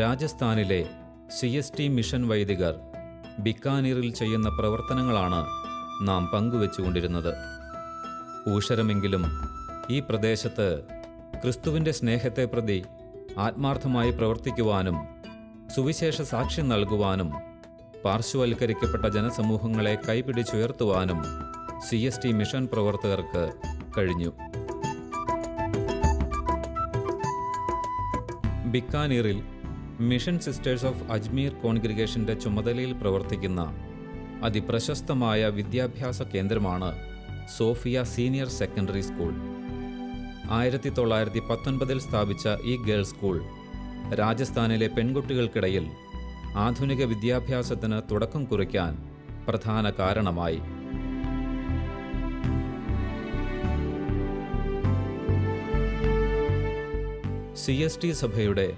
രാജസ്ഥാനിലെ C S T mission വൈദികർ ബിക്കാനീറിൽ ചെയ്യുന്ന പ്രവർത്തനങ്ങളാണ് നാം പങ്കുവെച്ചുകൊണ്ടിരുന്നത്. ഊഷരമെങ്കിലും ഈ പ്രദേശത്ത് ക്രിസ്തുവിന്റെ സ്നേഹത്തെ പ്രതി ആത്മാർത്ഥമായി പ്രവർത്തിക്കുവാനും സുവിശേഷ സാക്ഷ്യം നൽകുവാനും പാർശ്വവൽക്കരിക്കപ്പെട്ട ജനസമൂഹങ്ങളെ കൈപിടിച്ചുയർത്തുവാനും സി എസ് ടി മിഷൻ പ്രവർത്തകർക്ക് കഴിഞ്ഞു. ബിക്കാനീറിൽ മിഷൻ സിസ്റ്റേഴ്സ് ഓഫ് അജ്മീർ കോൺഗ്രിഗേഷന്റെ ചുമതലയിൽ പ്രവർത്തിക്കുന്ന അതിപ്രശസ്തമായ വിദ്യാഭ്യാസ കേന്ദ്രമാണ് സോഫിയ സീനിയർ സെക്കൻഡറി സ്കൂൾ. ആയിരത്തി തൊള്ളായിരത്തി പത്തൊൻപതിൽ സ്ഥാപിച്ച ഈ ഗേൾസ് സ്കൂൾ രാജസ്ഥാനിലെ പെൺകുട്ടികൾക്കിടയിൽ ആധുനിക വിദ്യാഭ്യാസത്തിന് തുടക്കം കുറിക്കാൻ പ്രധാന കാരണമായി. സി എസ് ടി സഭയുടെ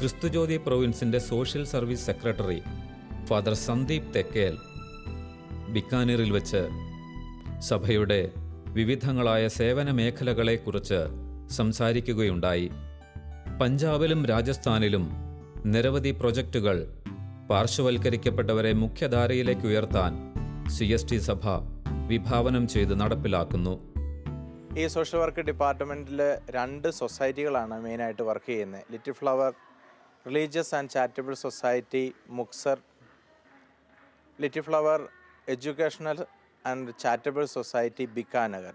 ക്രിസ്തുജ്യോതി പ്രൊവിൻസിന്റെ social service secretary father Sandeep Thekkel ബിക്കാനീറിൽ വെച്ച് സഭയുടെ വിവിധങ്ങളായ സേവന മേഖലകളെക്കുറിച്ച് സംസാരിക്കുകയുണ്ടായി. പഞ്ചാബിലും രാജസ്ഥാനിലും നിരവധി പ്രൊജക്റ്റുകൾ പാർശ്വവൽക്കരിക്കപ്പെട്ടവരെ മുഖ്യധാരയിലേക്ക് ഉയർത്താൻ സി എസ് ടി സഭ വിഭാവനം ചെയ്ത് നടപ്പിലാക്കുന്നു. ഈ സോഷ്യൽ വർക്ക് ഡിപ്പാർട്ട്മെന്റിൽ രണ്ട് സൊസൈറ്റികളാണ് മെയിനായിട്ട് വർക്ക് ചെയ്യുന്നത്. Little flower religious and charitable society Muktsar little flower educational and charitable society Bikanagar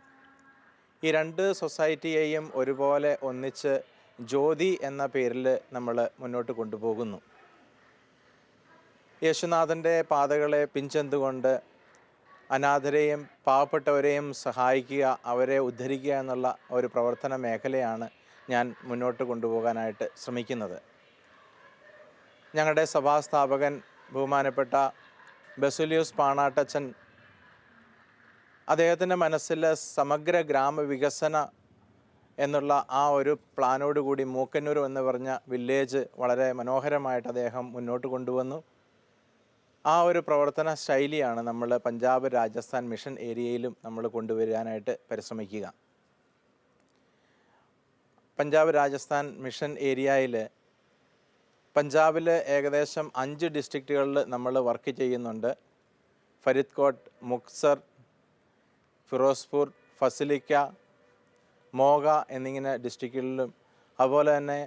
ഈ രണ്ട് സൊസൈറ്റിയെയും ഒരുപോലെ ഒന്നിച്ച് ജ്യോതി എന്ന പേരിൽ നമ്മൾ മുന്നോട്ട് കൊണ്ടുപോകുന്നു. യേശുനാഥന്റെ പാതകളെ പിഞ്ചെന്തുകൊണ്ട് അനാഥരെയും പാവപ്പെട്ടവരെയും സഹായിക്കുക അവരെ ഉദ്ധരിക്കുക എന്നുള്ള ഒരു പ്രവർത്തന മേഖലയാണ് ഞാൻ മുന്നോട്ട് കൊണ്ടുപോകാനായിട്ട് ശ്രമിക്കുന്നത്. ഞങ്ങളുടെ സഭാസ്ഥാപകൻ ബഹുമാനപ്പെട്ട ബസുലിയൂസ് പാണാട്ടച്ചൻ അദ്ദേഹത്തിന്റെ മനസ്സിൽ സമഗ്ര ഗ്രാമവികസന എന്നുള്ള ആ ഒരു പ്ലാനോടുകൂടി മൂക്കന്നൂർ എന്ന് പറഞ്ഞ വില്ലേജ് വളരെ മനോഹരമായിട്ട് അദ്ദേഹം മുന്നോട്ട് കൊണ്ടുവന്നു. ആ ഒരു പ്രവർത്തന ശൈലിയാണ് നമ്മൾ പഞ്ചാബ് രാജസ്ഥാൻ മിഷൻ ഏരിയയിലും നമ്മൾ കൊണ്ടുവരാനായിട്ട് പരിശ്രമിക്കുക. പഞ്ചാബ് രാജസ്ഥാൻ മിഷൻ ഏരിയയിൽ പഞ്ചാബിൽ ഏകദേശം അഞ്ച് ഡിസ്ട്രിക്റ്റുകളിൽ നമ്മൾ വർക്ക് ചെയ്യുന്നുണ്ട്. ഫരീദ്കോട്ട് മുക്സർ ഫിറോസ്പൂർ ഫസിലിക്ക മോഗ എന്നിങ്ങനെ ഡിസ്ട്രിക്റ്റുകളിലും അതുപോലെ തന്നെ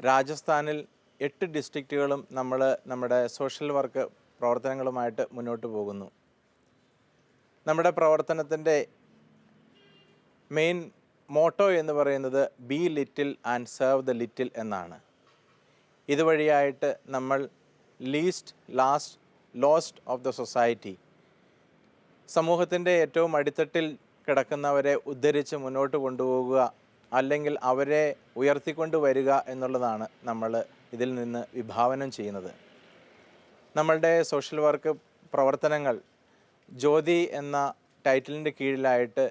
രാജസ്ഥാനിൽ എട്ട് ഡിസ്ട്രിക്റ്റുകളും നമ്മൾ നമ്മുടെ സോഷ്യൽ വർക്ക് പ്രവർത്തനങ്ങളുമായിട്ട് മുന്നോട്ട് പോകുന്നു. നമ്മുടെ പ്രവർത്തനത്തിന്റെ മെയിൻ മോട്ടോ എന്ന് പറയുന്നത് be little and serve the little എന്നാണ്. ഇതുവഴിയായിട്ട് നമ്മൾ least last lost of the society സമൂഹത്തിന്റെ ഏറ്റവും അടിത്തട്ടിൽ കിടക്കുന്നവരെ ഉദ്ധരിച്ച് മുന്നോട്ട് കൊണ്ടുപോകുക അല്ലെങ്കിൽ അവരെ ഉയർത്തിക്കൊണ്ട് വരിക എന്നുള്ളതാണ് നമ്മൾ ഇതിൽ നിന്ന് വിഭാവനം ചെയ്യുന്നത്. നമ്മളുടെ സോഷ്യൽ വർക്ക് പ്രവർത്തനങ്ങൾ ജ്യോതി എന്ന ടൈറ്റിലിന്റെ കീഴിലായിട്ട്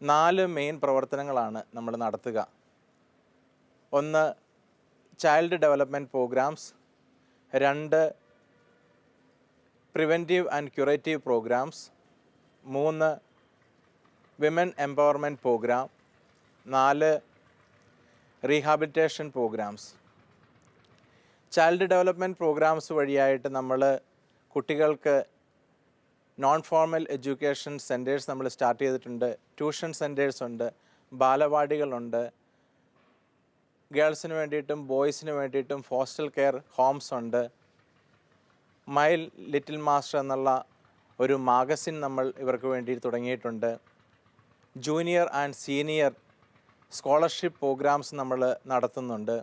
നാല് മെയിൻ പ്രവർത്തനങ്ങളാണ് നമ്മൾ നടത്തുക. ഒന്ന് ചൈൽഡ് ഡെവലപ്മെന്റ് പ്രോഗ്രാംസ് രണ്ട് പ്രിവെന്റീവ് ആൻഡ് ക്യൂറേറ്റീവ് പ്രോഗ്രാംസ് മൂന്ന് വിമൻ എംപവർമെന്റ് പ്രോഗ്രാം നാല് rehabilitation programmes child development programmes വഴിയായിട്ട് നമ്മൾ കുട്ടികൾക്ക് നോൺ ഫോർമൽ എഡ്യൂക്കേഷൻ സെന്റേഴ്സ് നമ്മൾ സ്റ്റാർട്ട് ചെയ്തിട്ടുണ്ട്. ട്യൂഷൻ സെന്റേഴ്സ് ഉണ്ട് ബാലവാടികളുണ്ട് ഗേൾസിന് വേണ്ടിയിട്ടും ബോയ്സിന് വേണ്ടിയിട്ടും ഹോസ്റ്റൽ കെയർ ഹോംസ് ഉണ്ട്. മൈൽ ലിറ്റിൽ മാസ്റ്റർ എന്നുള്ള ഒരു മാഗസിൻ നമ്മൾ ഇവർക്ക് വേണ്ടി തുടങ്ങിയിട്ടുണ്ട്. Junior and senior scholarship programmes നമ്മൾ നടത്തുന്നുണ്ട്.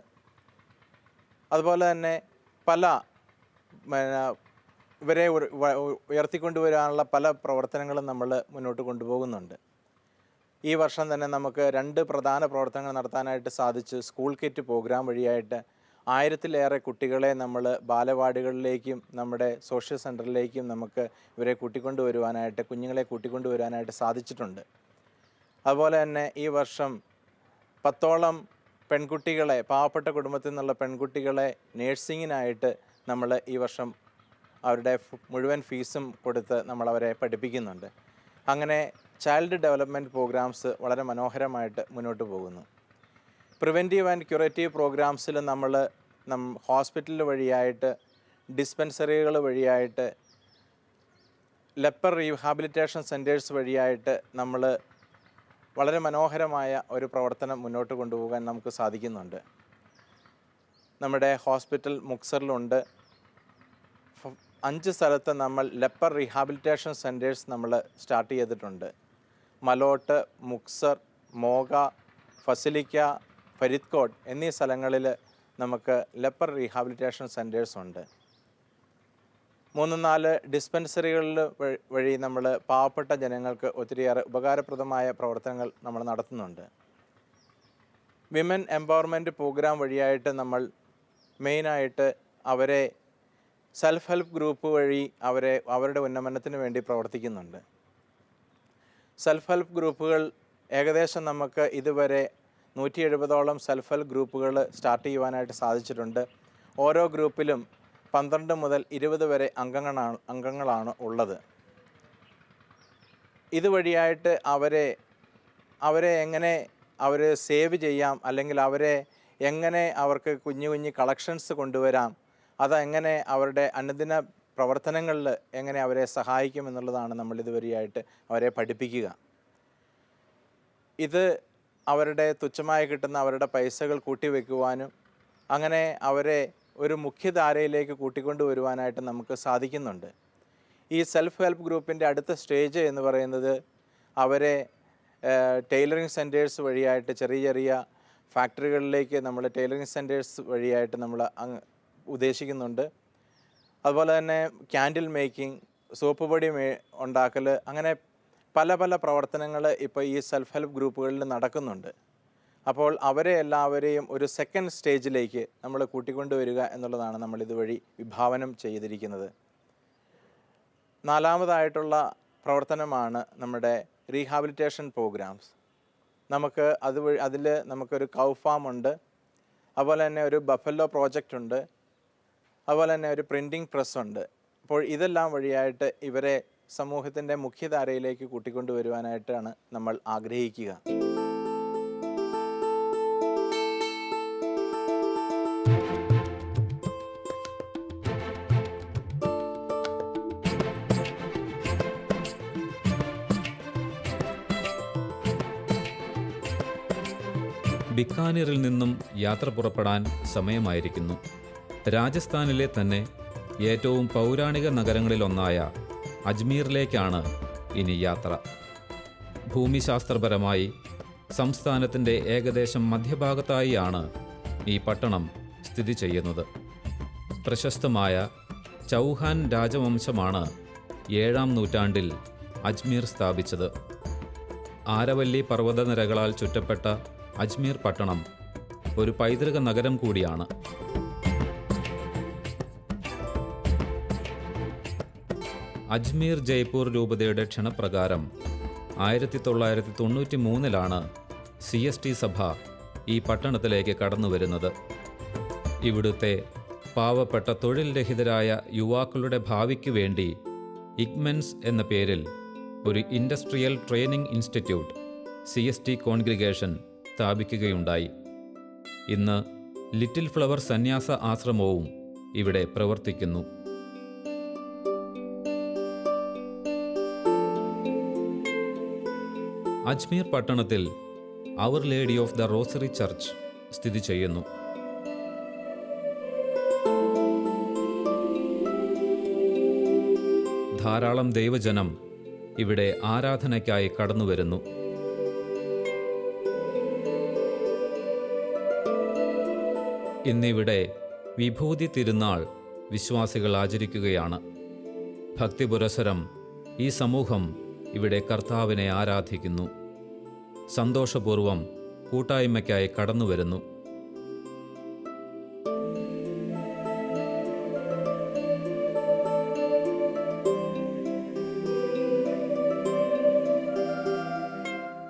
അതുപോലെ തന്നെ പല ഇവരെ ഉയർത്തിക്കൊണ്ടുവരാനുള്ള പല പ്രവർത്തനങ്ങളും നമ്മൾ മുന്നോട്ട് കൊണ്ടുപോകുന്നുണ്ട്. ഈ വർഷം തന്നെ നമുക്ക് രണ്ട് പ്രധാന പ്രവർത്തനങ്ങൾ നടത്താനായിട്ട് സാധിച്ചു. സ്കൂൾ കിറ്റ് പ്രോഗ്രാം വഴിയായിട്ട് ആയിരത്തിലേറെ കുട്ടികളെ നമ്മൾ ബാലവാടികളിലേക്കും നമ്മുടെ സോഷ്യൽ സെന്ററിലേക്കും നമുക്ക് ഇവരെ കൂട്ടിക്കൊണ്ടുവരുവാനായിട്ട് കുഞ്ഞുങ്ങളെ കൂട്ടിക്കൊണ്ടുവരാനായിട്ട് സാധിച്ചിട്ടുണ്ട്. അതുപോലെ തന്നെ ഈ വർഷം പത്തോളം പെൺകുട്ടികളെ പാവപ്പെട്ട കുടുംബത്തിൽ നിന്നുള്ള പെൺകുട്ടികളെ നേഴ്സിങ്ങിനായിട്ട് നമ്മൾ ഈ വർഷം അവരുടെ മുഴുവൻ ഫീസും കൊടുത്ത് നമ്മൾ അവരെ പഠിപ്പിക്കുന്നുണ്ട്. അങ്ങനെ ചൈൽഡ് ഡെവലപ്മെന്റ് പ്രോഗ്രാംസ് വളരെ മനോഹരമായിട്ട് മുന്നോട്ട് പോകുന്നു. പ്രിവെന്റീവ് ആൻഡ് ക്യൂറേറ്റീവ് പ്രോഗ്രാംസിൽ നമ്മൾ നം ഹോസ്പിറ്റൽ വഴിയായിട്ട് ഡിസ്പെൻസറികൾ വഴിയായിട്ട് ലെപ്പർ റീഹാബിലിറ്റേഷൻ സെന്റേഴ്സ് വഴിയായിട്ട് നമ്മൾ വളരെ മനോഹരമായ ഒരു പ്രവർത്തനം മുന്നോട്ട് കൊണ്ടുപോകാൻ നമുക്ക് സാധിക്കുന്നുണ്ട്. നമ്മുടെ ഹോസ്പിറ്റൽ മുക്സറിലുണ്ട്. അഞ്ച് സ്ഥലത്ത് നമ്മൾ ലെപ്പർ റീഹാബിലിറ്റേഷൻ സെന്റേഴ്സ് നമ്മൾ സ്റ്റാർട്ട് ചെയ്തിട്ടുണ്ട്. മലോട്ട് മുക്സർ മോഗ ഫസിലിക്ക ഫരീദ്കോട്ട് എന്നീ സ്ഥലങ്ങളിൽ നമുക്ക് ലെപ്പർ റീഹാബിലിറ്റേഷൻ സെന്റേഴ്സ് ഉണ്ട്. മൂന്ന് നാല് ഡിസ്പെൻസറികളിൽ വഴി- നമ്മൾ പാവപ്പെട്ട ജനങ്ങൾക്ക് ഒത്തിരിയേറെ ഉപകാരപ്രദമായ പ്രവർത്തനങ്ങൾ നമ്മൾ നടത്തുന്നുണ്ട്. വിമൻ എംപവർമെന്റ് പ്രോഗ്രാം വഴിയായിട്ട് നമ്മൾ മെയിനായിട്ട് അവരെ സെൽഫ് ഹെൽപ്പ് ഗ്രൂപ്പ് വഴി അവരെ അവരുടെ ഉന്നമനത്തിന് വേണ്ടി പ്രവർത്തിക്കുന്നുണ്ട്. സെൽഫ് ഹെൽപ്പ് ഗ്രൂപ്പുകൾ ഏകദേശം നമുക്ക് ഇതുവരെ നൂറ്റി എഴുപതോളം സെൽഫ് ഹെൽപ്പ് ഗ്രൂപ്പുകൾ സ്റ്റാർട്ട് ചെയ്യുവാനായിട്ട് സാധിച്ചിട്ടുണ്ട്. ഓരോ ഗ്രൂപ്പിലും പന്ത്രണ്ട് മുതൽ ഇരുപത് വരെ അംഗങ്ങളാണ് അംഗങ്ങളാണ് ഉള്ളത്. ഇതുവഴിയായിട്ട് അവരെ അവരെ എങ്ങനെ അവർ സേവ് ചെയ്യാം അല്ലെങ്കിൽ അവരെ എങ്ങനെ അവർക്ക് കുഞ്ഞു കുഞ്ഞു കളക്ഷൻസ് കൊണ്ടുവരാം അതെങ്ങനെ അവരുടെ അനുദിന പ്രവർത്തനങ്ങളിൽ എങ്ങനെ അവരെ സഹായിക്കും എന്നുള്ളതാണ് നമ്മൾ ഇതുവരെയായിട്ട് അവരെ പഠിപ്പിക്കുക. ഇത് അവരുടെ തുച്ഛമായി കിട്ടുന്ന അവരുടെ പൈസകൾ കൂട്ടിവെക്കുവാനും അങ്ങനെ അവരെ ഒരു മുഖ്യധാരയിലേക്ക് കൂട്ടിക്കൊണ്ടുവരുവാനായിട്ട് നമുക്ക് സാധിക്കുന്നുണ്ട്. ഈ സെൽഫ് ഹെൽപ്പ് ഗ്രൂപ്പിന്റെ അടുത്ത സ്റ്റേജ് എന്ന് പറയുന്നത് അവരെ ടൈലറിങ് സെന്റേഴ്സ് വഴിയായിട്ട് ചെറിയ ചെറിയ ഫാക്ടറികളിലേക്ക് നമ്മൾ ടൈലറിങ് സെന്റേഴ്സ് വഴിയായിട്ട് നമ്മൾ ഉദ്ദേശിക്കുന്നുണ്ട്. അതുപോലെ തന്നെ ക്യാൻഡിൽ മേക്കിംഗ് സോപ്പ് പൊടി ഉണ്ടാക്കൽ അങ്ങനെ പല പല പ്രവർത്തനങ്ങൾ ഇപ്പോൾ ഈ സെൽഫ് ഹെൽപ്പ് ഗ്രൂപ്പുകളിൽ നടക്കുന്നുണ്ട്. അപ്പോൾ അവരെ എല്ലാവരെയും ഒരു സെക്കൻഡ് സ്റ്റേജിലേക്ക് നമ്മൾ കൂട്ടിക്കൊണ്ടുവരിക എന്നുള്ളതാണ് നമ്മൾ ഇതുവഴി വിഭാവനം ചെയ്തിരിക്കുന്നത്. നാലാമതായിട്ടുള്ള പ്രവർത്തനമാണ് നമ്മുടെ റീഹാബിലിറ്റേഷൻ പ്രോഗ്രാംസ് നമുക്ക് അതുവഴി അതിൽ നമുക്കൊരു കൗ ഫാം ഉണ്ട്. അതുപോലെ തന്നെ ഒരു ബഫല്ലോ പ്രോജക്റ്റ് ഉണ്ട്. അതുപോലെ തന്നെ ഒരു പ്രിന്റിംഗ് പ്രസ്സുണ്ട് അപ്പോൾ ഇതെല്ലാം വഴിയായിട്ട് ഇവരെ സമൂഹത്തിന്റെ മുഖ്യധാരയിലേക്ക് കൂട്ടിക്കൊണ്ടുവരുവാനായിട്ടാണ് നമ്മൾ ആഗ്രഹിക്കുക. ബിക്കാനീറിൽ നിന്നും യാത്ര പുറപ്പെടാൻ സമയമായിരിക്കുന്നു. രാജസ്ഥാനിലെ തന്നെ ഏറ്റവും പൗരാണിക നഗരങ്ങളിലൊന്നായ അജ്മീറിലേക്കാണ് ഇനി യാത്ര. ഭൂമിശാസ്ത്രപരമായി സംസ്ഥാനത്തിന്റെ ഏകദേശം മധ്യഭാഗത്തായിയാണ് ഈ പട്ടണം സ്ഥിതി ചെയ്യുന്നത്. പ്രശസ്തമായ ചൗഹാൻ രാജവംശമാണ് ഏഴാം നൂറ്റാണ്ടിൽ അജ്മീർ സ്ഥാപിച്ചത്. ആരവല്ലി പർവതനിരകളാൽ ചുറ്റപ്പെട്ട അജ്മീർ പട്ടണം ഒരു പൈതൃക നഗരം കൂടിയാണ്. അജ്മീർ ജയ്പൂർ രൂപതയുടെ ക്ഷണപ്രകാരം ആയിരത്തി തൊള്ളായിരത്തി തൊണ്ണൂറ്റി മൂന്നിലാണ് സി എസ് ടി സഭ ഈ പട്ടണത്തിലേക്ക് കടന്നു വരുന്നത് ഇവിടുത്തെ പാവപ്പെട്ട തൊഴിൽ രഹിതരായ യുവാക്കളുടെ ഭാവിക്ക് വേണ്ടി ഇഗ്മെൻസ് എന്ന പേരിൽ ഒരു industrial training institute C S T congregation സ്ഥാപിക്കുകയുണ്ടായി. ഇന്ന് ലിറ്റിൽ ഫ്ലവർ സന്യാസ ആശ്രമവും ഇവിടെ പ്രവർത്തിക്കുന്നു. അജ്മീർ പട്ടണത്തിൽ our lady of the rosary church സ്ഥിതി ചെയ്യുന്നു. ധാരാളം ദൈവജനം ഇവിടെ ആരാധനയ്ക്കായി കടന്നുവരുന്നു ഇന്നിവിടെ വിഭൂതി തിരുനാൾ വിശ്വാസികൾ ആചരിക്കുകയാണ്. ഭക്തിപുരസരം ഈ സമൂഹം ഇവിടെ കർത്താവിനെ ആരാധിക്കുന്നു. സന്തോഷപൂർവം കൂട്ടായ്മയ്ക്കായി കടന്നുവരുന്നു.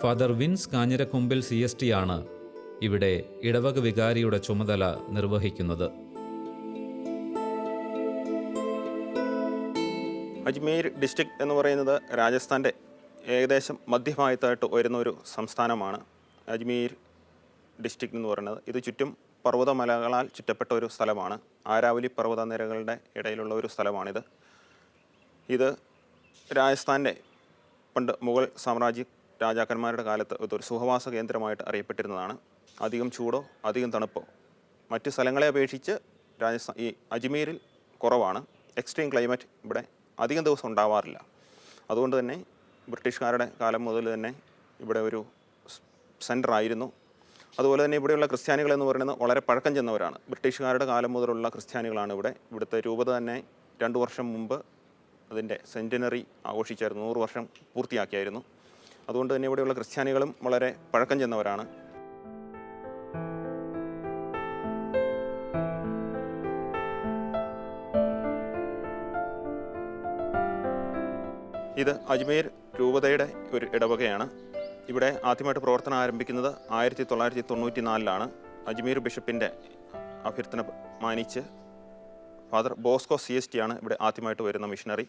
Father Vince Kanjirakombil C S T ആണ് ഇവിടെ ഇടവക വികാരിയുടെ ചുമതല നിർവഹിക്കുന്നത്. അജ്മീർ ഡിസ്ട്രിക്ട് എന്ന് പറയുന്നത് രാജസ്ഥാന്റെ ഏകദേശം മധ്യഭാഗത്തായിട്ട് വരുന്ന ഒരു സംസ്ഥാനമാണ് അജ്മീർ ഡിസ്ട്രിക്ട് എന്ന് പറയുന്നത്. ഇത് ചുറ്റും പർവതമലകളാൽ ചുറ്റപ്പെട്ട ഒരു സ്ഥലമാണ്. ആരാവലി പർവതനിരകളുടെ ഇടയിലുള്ള ഒരു സ്ഥലമാണിത്. ഇത് രാജസ്ഥാന്റെ പണ്ട് മുഗൾ സാമ്രാജ്യ രാജാക്കന്മാരുടെ കാലത്ത് ഇതൊരു സുഖവാസ കേന്ദ്രമായിട്ട് അറിയപ്പെട്ടിരുന്നതാണ്. അധികം ചൂടോ അധികം തണുപ്പോ മറ്റ് സ്ഥലങ്ങളെ അപേക്ഷിച്ച് രാജസ്ഥാൻ ഈ അജ്മീരിൽ കുറവാണ്. എക്സ്ട്രീം ക്ലൈമറ്റ് ഇവിടെ അധികം ദിവസം ഉണ്ടാവാറില്ല. അതുകൊണ്ട് തന്നെ ബ്രിട്ടീഷുകാരുടെ കാലം മുതൽ തന്നെ ഇവിടെ ഒരു സെന്റർ ആയിരുന്നു. അതുപോലെ തന്നെ ഇവിടെയുള്ള ക്രിസ്ത്യാനികൾ എന്ന് പറയുന്നത് വളരെ പഴക്കം ചെന്നവരാണ്. ബ്രിട്ടീഷുകാരുടെ കാലം മുതലുള്ള ക്രിസ്ത്യാനികളാണ് ഇവിടെ. ഇവിടുത്തെ രൂപത തന്നെ രണ്ട് വർഷം മുമ്പ് അതിന്റെ സെന്റിനറി ആഘോഷിച്ചായിരുന്നു. നൂറ് വർഷം പൂർത്തിയാക്കിയായിരുന്നു. അതുകൊണ്ട് തന്നെ ഇവിടെയുള്ള ക്രിസ്ത്യാനികളും വളരെ പഴക്കം ചെന്നവരാണ്. ഇത് അജ്മീർ രൂപതയുടെ ഒരു ഇടവകയാണ്. ഇവിടെ ആദ്യമായിട്ട് പ്രവർത്തനം ആരംഭിക്കുന്നത് ആയിരത്തി തൊള്ളായിരത്തി തൊണ്ണൂറ്റി നാലിലാണ് അജ്മീർ ബിഷപ്പിന്റെ അഭ്യർത്ഥന മാനിച്ച് father Bosco C S T ആണ് ഇവിടെ ആദ്യമായിട്ട് വരുന്ന മിഷണറി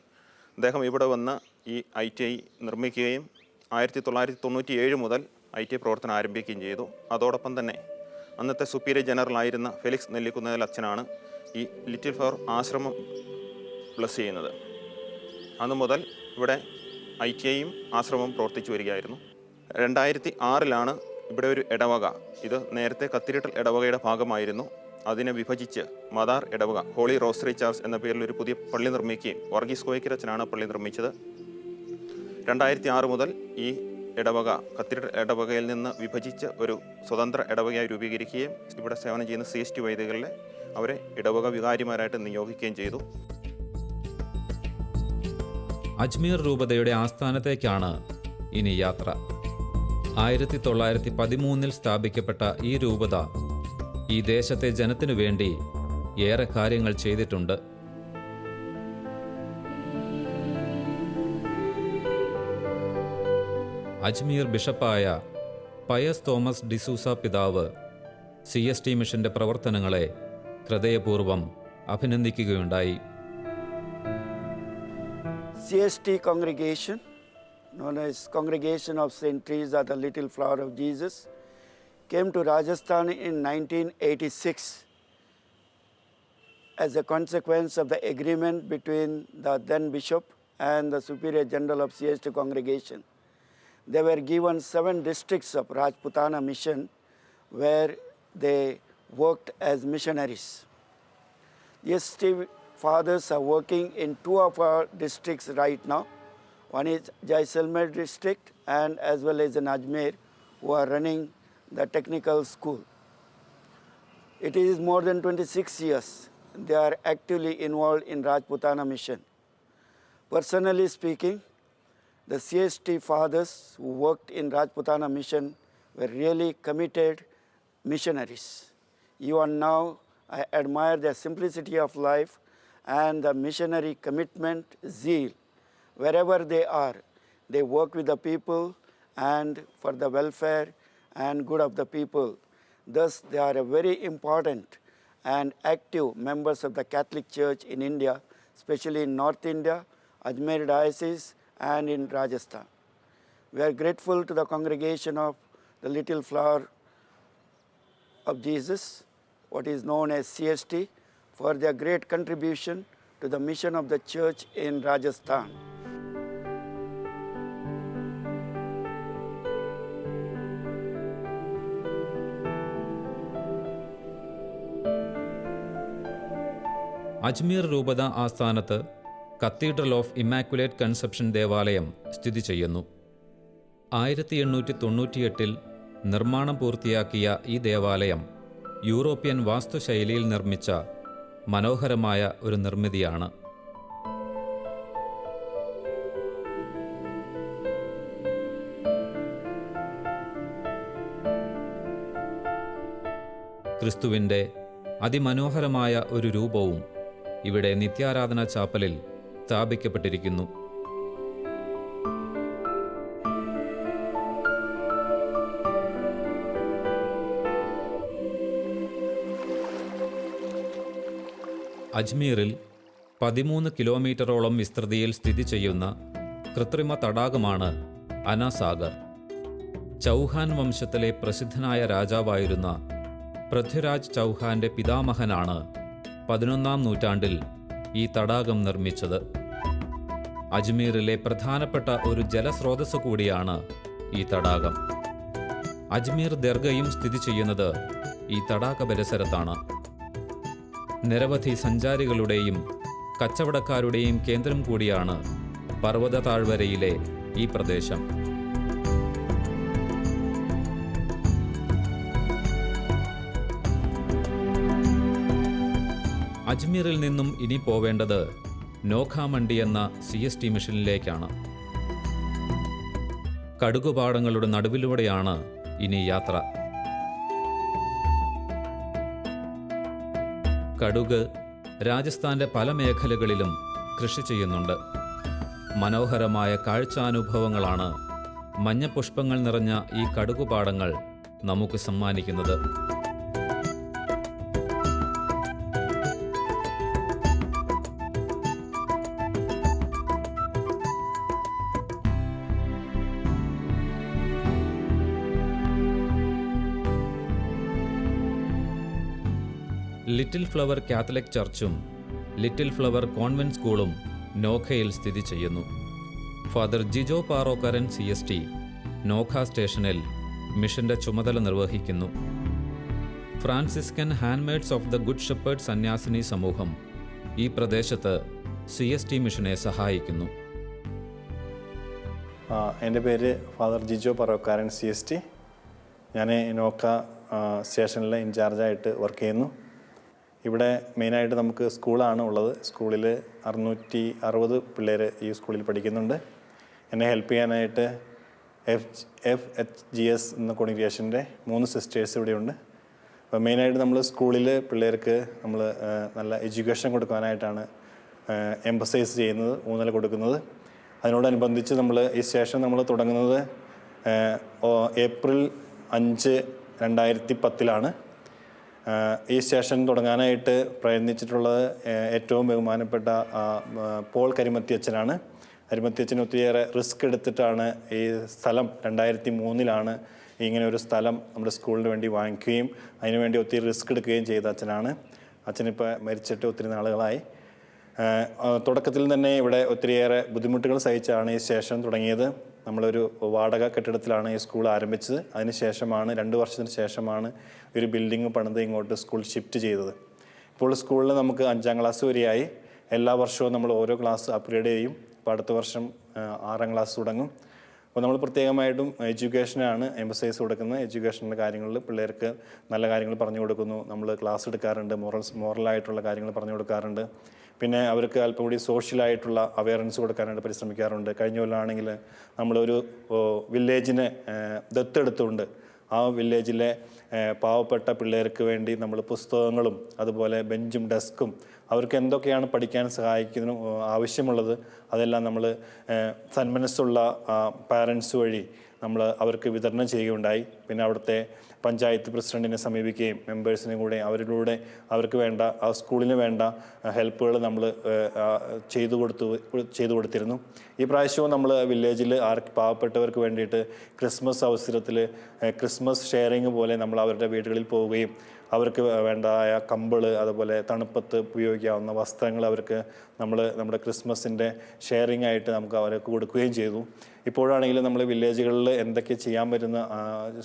അദ്ദേഹം ഇവിടെ വന്ന് ഈ ഐ ടി ഐ നിർമ്മിക്കുകയും ആയിരത്തി തൊള്ളായിരത്തി തൊണ്ണൂറ്റി ഏഴ് മുതൽ ഐ ടി ഐ പ്രവർത്തനം ആരംഭിക്കുകയും ചെയ്തു. അതോടൊപ്പം തന്നെ അന്നത്തെ സുപ്പീരിയർ ജനറൽ ആയിരുന്ന ഫെലിക്സ് നെല്ലിക്കുന്നതിൽ അച്ഛനാണ് ഈ ലിറ്റിൽ ഫ്ലവർ ആശ്രമം പ്ലസ് ചെയ്യുന്നത്. അന്നു മുതൽ ഇവിടെ ഐ ടി ഐയും ആശ്രമവും പ്രവർത്തിച്ചു വരികയായിരുന്നു. രണ്ടായിരത്തി ആറിലാണ് ഇവിടെ ഒരു ഇടവക. ഇത് നേരത്തെ കത്തിരിട്ടൽ ഇടവകയുടെ ഭാഗമായിരുന്നു. അതിനെ വിഭജിച്ച് മദാർ ഇടവക ഹോളി റോസറി ചാർച്ച് എന്ന പേരിൽ ഒരു പുതിയ പള്ളി നിർമ്മിക്കുകയും വർഗീസ് കോയക്കിരച്ചനാണ് പള്ളി നിർമ്മിച്ചത്. രണ്ടായിരത്തി ആറ് മുതൽ ഈ ഇടവക കത്തിരിട്ടൽ ഇടവകയിൽ നിന്ന് വിഭജിച്ച് ഒരു സ്വതന്ത്ര ഇടവകയായി രൂപീകരിക്കുകയും ഇവിടെ സേവനം ചെയ്യുന്ന സി എസ് ടി വൈദികളിലെ അവരെ ഇടവക വികാരിമാരായിട്ട് നിയോഗിക്കുകയും ചെയ്തു. അജ്മീർ രൂപതയുടെ ആസ്ഥാനത്തേക്കാണ് ഇനി യാത്ര. ആയിരത്തി തൊള്ളായിരത്തി പതിമൂന്നിൽ സ്ഥാപിക്കപ്പെട്ട ഈ രൂപത ഈ ദേശത്തെ ജനത്തിനു വേണ്ടി ഏറെ കാര്യങ്ങൾ ചെയ്തിട്ടുണ്ട്. അജ്മീർ ബിഷപ്പായ പയസ് തോമസ് ഡിസൂസ പിതാവ് സി എസ് ടി മിഷന്റെ പ്രവർത്തനങ്ങളെ ഹൃദയപൂർവം അഭിനന്ദിക്കുകയുണ്ടായി. CST congregation, known as Congregation of St. Teresa, the Little Flower of Jesus, came to Rajasthan in 1986 as a consequence of the agreement between the then bishop and the Superior General of CST congregation. They were given seven districts of Rajputana mission where they worked as missionaries. Steve, fathers are working in two of our districts right now. One is Jaisalmer district and as well as in Ajmer who are running the technical school. It is more than 26 years they are actively involved in Rajputana mission. Personally speaking, the CST fathers who worked in Rajputana mission were really committed missionaries. Even now, I admire their simplicity of life and the missionary commitment, zeal. Wherever they are, they work with the people and for the welfare and good of the people. Thus, they are a very important and active members of the Catholic Church in India, especially in North India, Ajmer Diocese, and in Rajasthan. We are grateful to the congregation of the Little Flower of Jesus, what is known as CST, for their great contribution to the mission of the church in Rajasthan. Ajmer രൂപത ആസ്ഥാനത്ത് cathedral of immaculate conception ദേവാലയം സ്ഥിതി ചെയ്യുന്നു ആയിരത്തി എണ്ണൂറ്റി തൊണ്ണൂറ്റിയെട്ടിൽ നിർമ്മാണം പൂർത്തിയാക്കിയ ഈ ദേവാലയം യൂറോപ്യൻ വാസ്തുശൈലിയിൽ നിർമ്മിച്ച മനോഹരമായ ഒരു നിർമ്മിതിയാണ്. ക്രിസ്തുവിന്റെ അതിമനോഹരമായ ഒരു രൂപവും ഇവിടെ നിത്യാരാധന ചാപ്പലിൽ സ്ഥാപിക്കപ്പെട്ടിരിക്കുന്നു. അജ്മീറിൽ പതിമൂന്ന് കിലോമീറ്ററോളം വിസ്തൃതിയിൽ സ്ഥിതി ചെയ്യുന്ന കൃത്രിമ തടാകമാണ് അനാസാഗർ. ചൗഹാൻ വംശത്തിലെ പ്രസിദ്ധനായ രാജാവായിരുന്ന പൃഥ്വിരാജ് ചൗഹാന്റെ പിതാമഹനാണ് പതിനൊന്നാം നൂറ്റാണ്ടിൽ ഈ തടാകം നിർമ്മിച്ചത്. അജ്മീറിലെ പ്രധാനപ്പെട്ട ഒരു ജലസ്രോതസ് കൂടിയാണ് ഈ തടാകം. അജ്മീർ ദർഗയും സ്ഥിതി ചെയ്യുന്നത് ഈ തടാക പരിസരത്താണ്. നിരവധി സഞ്ചാരികളുടെയും കച്ചവടക്കാരുടെയും കേന്ദ്രം കൂടിയാണ് പർവത താഴ്വരയിലെ ഈ പ്രദേശം. അജ്മീറിൽ നിന്നും ഇനി പോവേണ്ടത് നോഖാമണ്ടി എന്ന സി എസ് ടി മിഷനിലേക്കാണ്. കടുകുപാടങ്ങളുടെ നടുവിലൂടെയാണ് ഇനി യാത്ര. കടുക് രാജസ്ഥാന്റെ പല മേഖലകളിലും കൃഷി ചെയ്യുന്നുണ്ട്. മനോഹരമായ കാഴ്ചാനുഭവങ്ങളാണ് മഞ്ഞപ്പുഷ്പങ്ങൾ നിറഞ്ഞ ഈ കടുകുപാടങ്ങൾ നമുക്ക് സമ്മാനിക്കുന്നത്. ഫ്ലവർ കാത്തലിക് ചർച്ചും ലിറ്റിൽ ഫ്ലവർ കോൺവെന്റ് സ്കൂളും നോഖയിൽ സ്ഥിതി ചെയ്യുന്നു. Father Jijo Parokkaran C S T Nokha സ്റ്റേഷനിൽ മിഷന്റെ ചുമതല നിർവഹിക്കുന്നു. Franciscan handmaids of the good shepherd സന്യാസിനി സമൂഹം ഈ പ്രദേശത്ത് സി എസ് ടി മിഷനെ സഹായിക്കുന്നു. എന്റെ പേര് father Jijo Paravakkaran C S T. ഞാൻ നോക്ക സ്റ്റേഷനിലെ ഇൻചാർജായിട്ട് വർക്ക് ചെയ്യുന്നു. ഇവിടെ മെയിനായിട്ട് നമുക്ക് സ്കൂളാണ് ഉള്ളത്. സ്കൂളിൽ അറുന്നൂറ്റി അറുപത് പിള്ളേർ ഈ സ്കൂളിൽ പഠിക്കുന്നുണ്ട്. എന്നെ ഹെൽപ്പ് ചെയ്യാനായിട്ട് F F H G S എന്ന കോണിക്രിയേഷന്റെ മൂന്ന് സിസ്റ്റേഴ്സ് ഇവിടെയുണ്ട്. അപ്പോൾ മെയിനായിട്ട് നമ്മൾ സ്കൂളിൽ പിള്ളേർക്ക് നമ്മൾ നല്ല എഡ്യൂക്കേഷൻ കൊടുക്കാനായിട്ടാണ് എംബസൈസ് ചെയ്യുന്നത് ഊന്നൽ കൊടുക്കുന്നത്. അതിനോടനുബന്ധിച്ച് നമ്മൾ ഈ സ്റ്റേഷൻ നമ്മൾ തുടങ്ങുന്നത് ഏപ്രിൽ അഞ്ച് രണ്ടായിരത്തി പത്തിലാണ്. ഈ സ്റ്റേഷൻ തുടങ്ങാനായിട്ട് പ്രയത്നിച്ചിട്ടുള്ളത് ഏറ്റവും ബഹുമാനപ്പെട്ട പോൾ കരിമത്തി അച്ഛനാണ് കരിമത്തി അച്ഛൻ ഒത്തിരിയേറെ റിസ്ക് എടുത്തിട്ടാണ് ഈ സ്ഥലം രണ്ടായിരത്തി മൂന്നിലാണ് ഇങ്ങനെ ഒരു സ്ഥലം നമ്മുടെ സ്കൂളിന് വേണ്ടി വാങ്ങിക്കുകയും അതിനുവേണ്ടി ഒത്തിരി റിസ്ക് എടുക്കുകയും ചെയ്ത അച്ഛനാണ്. അച്ഛനിപ്പോൾ മരിച്ചിട്ട് ഒത്തിരി നാളുകളായി. തുടക്കത്തിൽ തന്നെ ഇവിടെ ഒത്തിരിയേറെ ബുദ്ധിമുട്ടുകൾ സഹിച്ചാണ് ഈ സ്റ്റേഷൻ തുടങ്ങിയത്. നമ്മളൊരു വാടക കെട്ടിടത്തിലാണ് ഈ സ്കൂൾ ആരംഭിച്ചത്. അതിനുശേഷമാണ് രണ്ട് വർഷത്തിന് ശേഷമാണ് ഒരു ബിൽഡിംഗ് പണിത് ഇങ്ങോട്ട് സ്കൂൾ ഷിഫ്റ്റ് ചെയ്തത്. ഇപ്പോൾ സ്കൂളിൽ നമുക്ക് അഞ്ചാം ക്ലാസ് വരെയായി. എല്ലാ വർഷവും നമ്മൾ ഓരോ ക്ലാസ് അപ്ഗ്രേഡ് ചെയ്യും. അപ്പോൾ അടുത്ത വർഷം ആറാം ക്ലാസ് തുടങ്ങും. അപ്പോൾ നമ്മൾ പ്രത്യേകമായിട്ടും എഡ്യൂക്കേഷനാണ് എംബസൈസ് കൊടുക്കുന്നത്. എഡ്യൂക്കേഷന്റെ കാര്യങ്ങളിൽ പിള്ളേർക്ക് നല്ല കാര്യങ്ങൾ പറഞ്ഞു കൊടുക്കുന്നു. നമ്മൾ ക്ലാസ് എടുക്കാറുണ്ട്. മോറൽസ് മോറലായിട്ടുള്ള കാര്യങ്ങൾ പറഞ്ഞു കൊടുക്കാറുണ്ട്. പിന്നെ അവർക്ക് അല്പം കൂടി സോഷ്യലായിട്ടുള്ള അവയർനെസ് കൊടുക്കാനായിട്ട് പരിശ്രമിക്കാറുണ്ട്. കഴിഞ്ഞ കൊല്ലമാണെങ്കിൽ നമ്മളൊരു വില്ലേജിനെ ദത്തെടുത്തുകൊണ്ട് ആ വില്ലേജിലെ പാവപ്പെട്ട പിള്ളേർക്ക് വേണ്ടി നമ്മൾ പുസ്തകങ്ങളും അതുപോലെ ബെഞ്ചും ഡെസ്കും അവർക്ക് എന്തൊക്കെയാണ് പഠിക്കാൻ സഹായിക്കുന്നതിന് ആവശ്യമുള്ളത് അതെല്ലാം നമ്മൾ സന്മനസ്സുള്ള പാരൻസ് വഴി നമ്മൾ അവർക്ക് വിതരണം ചെയ്യുകയുണ്ടായി. പിന്നെ അവിടുത്തെ പഞ്ചായത്ത് പ്രസിഡന്റിനെ സമീപിക്കുകയും മെമ്പേഴ്സിനെ കൂടെ അവരിലൂടെ അവർക്ക് വേണ്ട ആ സ്കൂളിന് വേണ്ട ഹെൽപ്പുകൾ നമ്മൾ ചെയ്തു കൊടുത്തു ചെയ്തു കൊടുത്തിരുന്നു. ഈ പ്രാവശ്യവും നമ്മൾ വില്ലേജിൽ ആർക്ക് പാവപ്പെട്ടവർക്ക് വേണ്ടിയിട്ട് ക്രിസ്മസ് അവസരത്തിൽ ക്രിസ്മസ് ഷെയറിങ് പോലെ നമ്മൾ അവരുടെ വീടുകളിൽ പോവുകയും അവർക്ക് വേണ്ടതായ കമ്പിൾ അതുപോലെ തണുപ്പത്ത് ഉപയോഗിക്കാവുന്ന വസ്ത്രങ്ങൾ അവർക്ക് നമ്മൾ നമ്മുടെ ക്രിസ്മസിന്റെ ഷെയറിംഗ് ആയിട്ട് നമുക്ക് അവർക്ക് കൊടുക്കുകയും ചെയ്തു. ഇപ്പോഴാണെങ്കിലും നമ്മൾ വില്ലേജുകളിൽ എന്തൊക്കെ ചെയ്യാൻ പറ്റുന്ന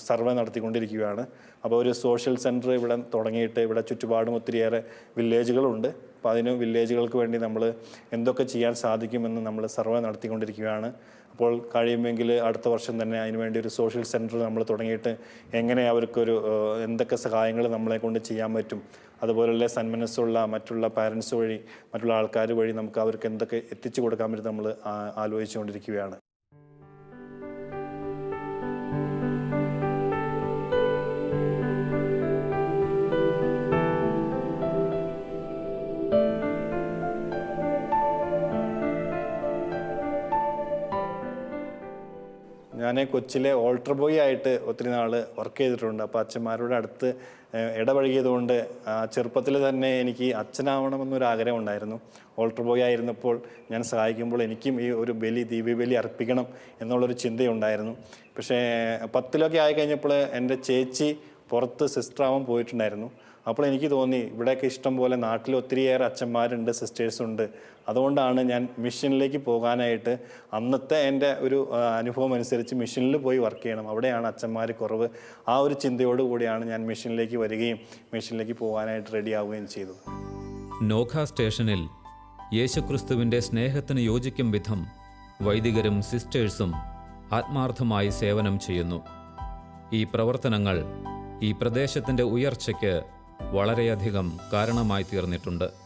സർവേ നടത്തിക്കൊണ്ടിരിക്കുകയാണ്. അപ്പോൾ ഒരു സോഷ്യൽ സെന്റർ ഇവിടെ തുടങ്ങിയിട്ട് ഇവിടെ ചുറ്റുപാടും ഒത്തിരിയേറെ വില്ലേജുകളുണ്ട്. അപ്പോൾ അതിന് വില്ലേജുകൾക്ക് വേണ്ടി നമ്മൾ എന്തൊക്കെ ചെയ്യാൻ സാധിക്കുമെന്ന് നമ്മൾ സർവേ നടത്തിക്കൊണ്ടിരിക്കുകയാണ്. അപ്പോൾ കഴിയുമെങ്കിൽ അടുത്ത വർഷം തന്നെ അതിനുവേണ്ടി ഒരു സോഷ്യൽ സെന്റർ നമ്മൾ തുടങ്ങിയിട്ട് എങ്ങനെ അവർക്കൊരു എന്തൊക്കെ സഹായങ്ങൾ നമ്മളെ കൊണ്ട് ചെയ്യാൻ പറ്റും? അതുപോലുള്ള സന്മനസ്സുള്ള മറ്റുള്ള പാരൻസ് വഴി മറ്റുള്ള ആൾക്കാർ വഴി നമുക്ക് അവർക്ക് എന്തൊക്കെ എത്തിച്ചു കൊടുക്കാൻ പറ്റും നമ്മൾ ആലോചിച്ചുകൊണ്ടിരിക്കുകയാണ്. ഞാൻ കൊച്ചിലെ ഓൾട്ടർ ബോയ് ആയിട്ട് ഒത്തിരി നാൾ വർക്ക് ചെയ്തിട്ടുണ്ട്. അപ്പോൾ അച്ഛന്മാരുടെ അടുത്ത് ഇടപഴകിയതുകൊണ്ട് ചെറുപ്പത്തിൽ തന്നെ എനിക്ക് അച്ഛനാവണമെന്നൊരു ആഗ്രഹം ഉണ്ടായിരുന്നു. ഓൾട്ടർ ബോയ് ആയിരുന്നപ്പോൾ ഞാൻ സഹായിക്കുമ്പോൾ എനിക്കും ഈ ഒരു ബലി ദീപബലി അർപ്പിക്കണം എന്നുള്ളൊരു ചിന്തയുണ്ടായിരുന്നു. പക്ഷേ പത്തിലൊക്കെ ആയി കഴിഞ്ഞപ്പോൾ എന്റെ ചേച്ചി പുറത്ത് സിസ്റ്ററാവാൻ പോയിട്ടുണ്ടായിരുന്നു. അപ്പോൾ എനിക്ക് തോന്നി ഇവിടെയൊക്കെ ഇഷ്ടം പോലെ നാട്ടിൽ ഒത്തിരിയേറെ അച്ഛന്മാരുണ്ട് സിസ്റ്റേഴ്സ് ഉണ്ട് അതുകൊണ്ടാണ് ഞാൻ മിഷനിലേക്ക് പോകാനായിട്ട് അന്നത്തെ എന്റെ ഒരു അനുഭവം അനുസരിച്ച് മിഷനിൽ പോയി വർക്ക് ചെയ്യണം. അവിടെയാണ് അച്ഛന്മാർ കുറവ്. ആ ഒരു ചിന്തയോട് കൂടിയാണ് ഞാൻ മിഷനിലേക്ക് വരികയും മിഷനിലേക്ക് പോകാനായിട്ട് റെഡി ആവുകയും ചെയ്തു നോഖ സ്റ്റേഷനിൽ യേശുക്രിസ്തുവിന്റെ സ്നേഹത്തിന് യോജിക്കും വിധം വൈദികരും സിസ്റ്റേഴ്സും ആത്മാർത്ഥമായി സേവനം ചെയ്യുന്നു. ഈ പ്രവർത്തനങ്ങൾ ഈ പ്രദേശത്തിന്റെ ഉയർച്ചയ്ക്ക് വളരെയധികം കാരണമായി തീർന്നിട്ടുണ്ട്